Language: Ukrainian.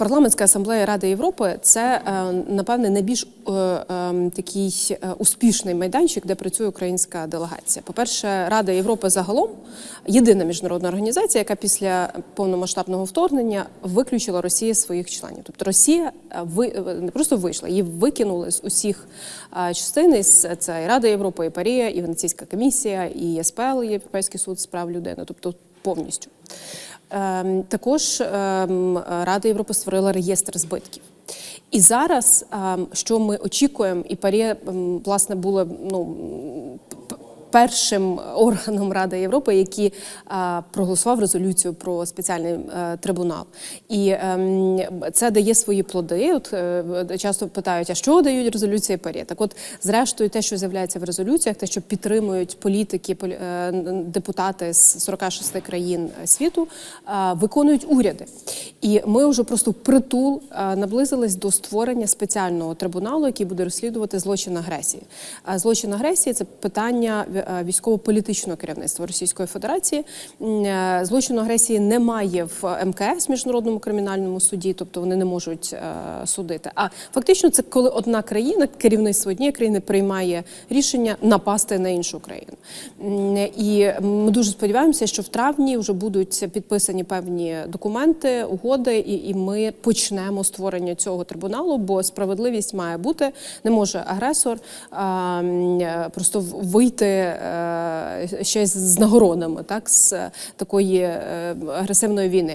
Парламентська асамблея Ради Європи це е, напевне найбільш е, е, такий успішний майданчик, де працює українська делегація. По-перше, Рада Європи загалом єдина міжнародна організація, яка після повномасштабного вторгнення виключила Росію своїх членів. Тобто Росія не просто вийшла, її викинули з усіх частин. Це і Рада Європи, і Парія, і Венеційська комісія, і ЄСПЛ, Європейський суд з прав людини, тобто повністю. Ем, Також ем, Рада Європи створила реєстр збитків. І зараз, ем, що ми очікуємо, і ПАРЄ, ем, власне, було ну, першим органом Ради Європи, який е, проголосував резолюцію про спеціальний е, трибунал. І ем, це дає свої плоди. От е, часто питають, а що дають резолюції ПАРЄ? Так от, зрештою, те, що з'являється в резолюціях, те, що підтримують політики, полі- депутати з 46 країн світу, виконують уряди. І ми вже просто впритул е, наблизились до створення спеціального трибуналу, який буде розслідувати злочин агресії. А Злочин агресії це питання е, військово-політичного керівництва Російської Федерації. М, е, Злочину агресії немає в МКС міжнародному кримінальному суді, тобто вони не можуть е, судити. А фактично, це коли одна країна, керівництво однієї країни приймає рішення напасти на іншу країну. І ми дуже сподіваємося, що в травні вже будуть підписані певні документи, угоди, і, і ми почнемо створення цього трибуналу, бо справедливість має бути. Не може агресор а, е, просто вийти а, ще з- нагородами, так з такої е, агресивної війни.